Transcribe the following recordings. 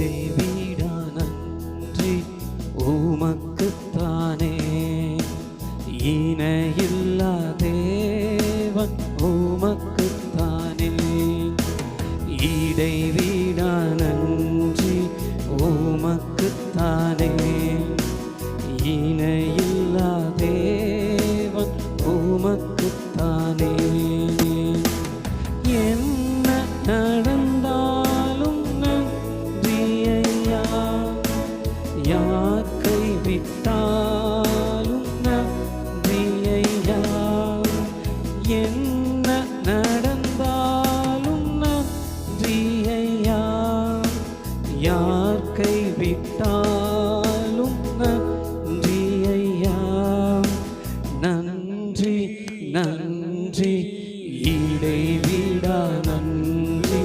என்கிட்டே வீடா நன்றி உமக்குத்தானே. இணையில்லா தேவன் உமக்குத்தானே. இடை வீடா நன்றி உமக்குத்தானே. ஐயா யார் கைவிட்டாலும் நன்றி ஐயா நன்றி நன்றி இடைவிடா நன்றி.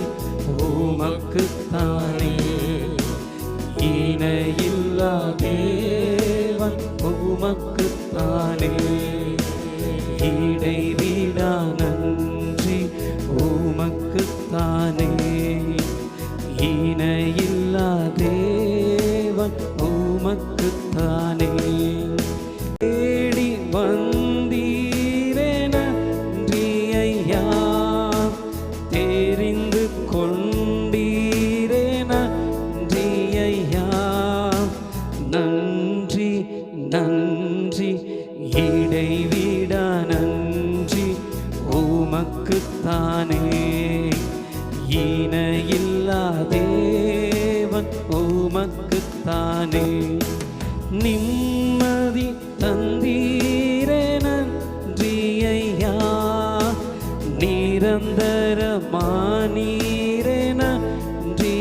உமக்கு தானே இணையில்லா தேவன் உமக்கு தானே நன்றி உமக்குத்தானே நிம்மதி தந்தீரே நன்றி நிரந்தரமானீரே நன்றி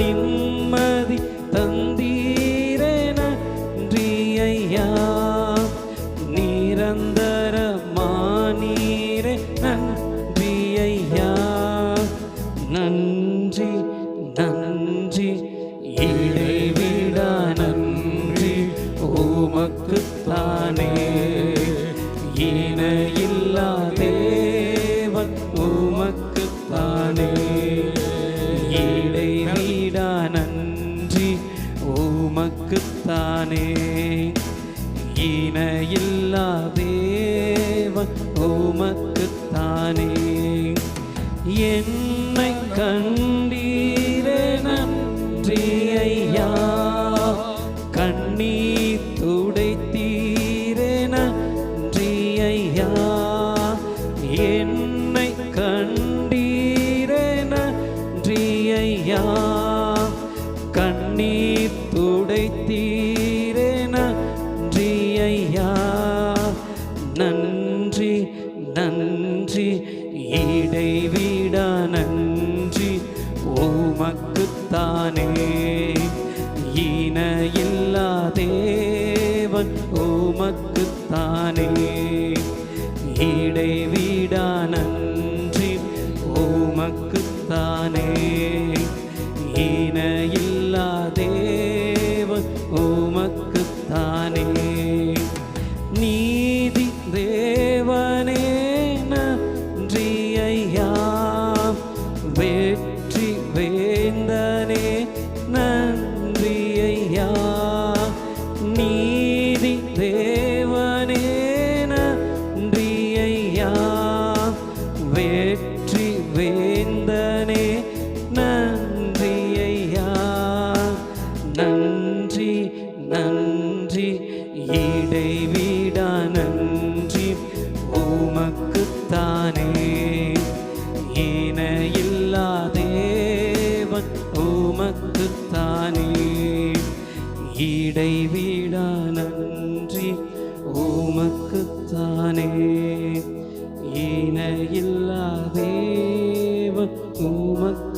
நிம்மதி தந்தீரே நன்றி ஐயா நிரந்தரமானீரே நன்றி நன்றி உமக்குத்தானே இணையில்லா தேவன் உமக்குத்தானே. என்னை கண்டீரே நன்றி ஐயா கண்ணீர் தூ நன்றி நன்றி. இடைவிடா நன்றி. உமக்குத்தானே. இணையில்லா தேவன் உமக்குத்தானே. இடைவிடா நன்றி. உமக்குத்தானே வெற்றி வேந்தனே நன்றி ஐயா நீதி தேவனே நன்றி ஐயா வெற்றி வேந்தனே நன்றி ஐயா நன்றி நன்றி இடைவிடா நன்றி உமக்குத்தானே. இடைவிடா நன்றி உமக்குத்தானே. இணையில்லா தேவ உமக்குத்தானே.